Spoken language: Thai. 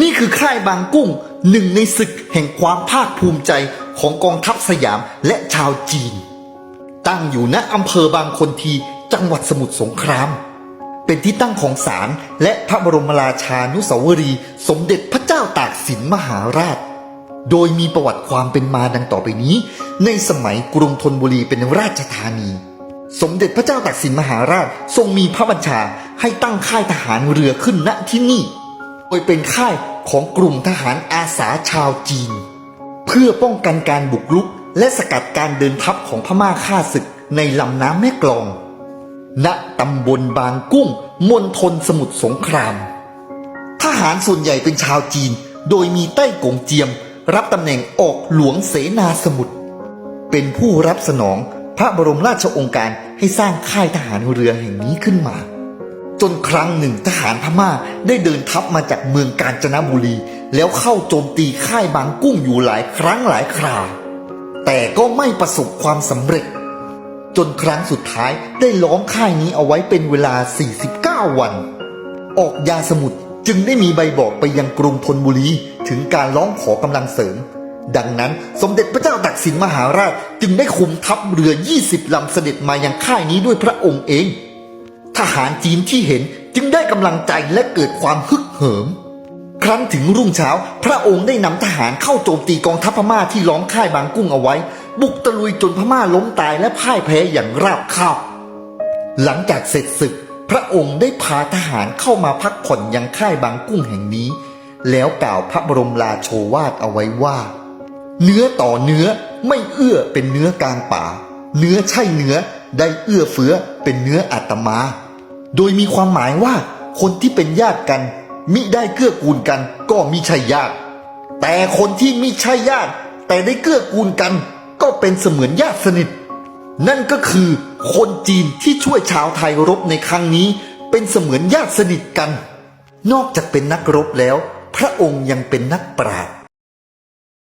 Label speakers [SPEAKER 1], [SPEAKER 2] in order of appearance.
[SPEAKER 1] นี่คือค่ายบางกุ้งหนึ่งในศึกแห่งความภาคภูมิใจของกองทัพสยามและชาวจีน ตั้งอยู่ณอำเภอบางคนทีจังหวัดสมุทรสงคราม เป็นที่ตั้งของศาลและพระบรมราชานุสาวรีย์สมเด็จพระเจ้าตากสินมหาราช โดยมีประวัติความเป็นมาดังต่อไปนี้ ในสมัยกรุงธนบุรีเป็นราชธานี สมเด็จพระเจ้าตากสินมหาราชทรงมีพระบัญชาให้ตั้งค่ายทหารเรือขึ้นณที่นี่ โดยเป็นค่ายของกลุ่มทหารอาสาชาวจีน เพื่อป้องกันการบุกรุก และสกัดการเดินทัพของพม่าฆ่าศึกในลำน้ำแม่กลอง ณตำบลบางกุ้งมณฑลสมุทรสงคราม ทหารส่วนใหญ่เป็นชาวจีน โดยมีใต้กงเจียม รับตำแหน่งออกหลวงเสนาสมุทรเป็นผู้รับสนองพระบรมราชโองการให้สร้างค่ายทหารเรือแห่งนี้ขึ้นมา จนครั้งหนึ่งทหารพม่าได้เดินทัพมาจากเมืองกาญจนบุรี แล้วเข้าโจมตีค่ายบางกุ้งอยู่หลายครั้งหลายครา แต่ก็ไม่ประสบความสำเร็จ จนครั้งสุดท้ายได้ล้อมค่ายนี้เอาไว้เป็นเวลา 49 วัน ออกยาสมุทรจึงได้มีใบบอกไปยังกรุงธนบุรีถึงการร้องขอกำลังเสริม ดังนั้นสมเด็จพระเจ้าตากสินมหาราชจึงได้คุมทัพเรือ 20ลำเสด็จมายังค่ายนี้ด้วยพระองค์เอง ทหารจีนที่เห็นจึงได้กำลังใจและเกิดความฮึกเหิม ครั้นถึงรุ่งเช้า พระองค์ได้นำทหารเข้าโจมตีกองทัพพม่าที่ล้อมค่ายบางกุ้งเอาไว้ บุกตะลุยจนพม่าล้มตายและพ่ายแพ้อย่างราบคาบหลังจากเสร็จศึก พระองค์ได้พาทหารเข้ามาพักผ่อนยังค่ายบางกุ้งแห่งนี้ แล้วกล่าวพระบรมราโชวาทเอาไว้ว่า เนื้อต่อเนื้อไม่เอื้อเป็นเนื้อกลางป่า เนื้อใช่เนื้อได้เอื้อเฟื้อเป็นเนื้ออาตมา โดยมีความหมายว่าคนที่เป็นญาติกัน มิได้เกื้อกูลกัน ก็มิใช่ญาติ แต่คนที่มิใช่ญาติ แต่ได้เกื้อกูลกัน ก็เป็นเสมือนญาติสนิท นั่นก็คือคนจีนที่ช่วยชาวไทยรบในครั้งนี้ เป็นเสมือนญาติสนิทกัน นอกจากเป็นนักรบแล้ว พระองค์ยังเป็นนักปราชญ์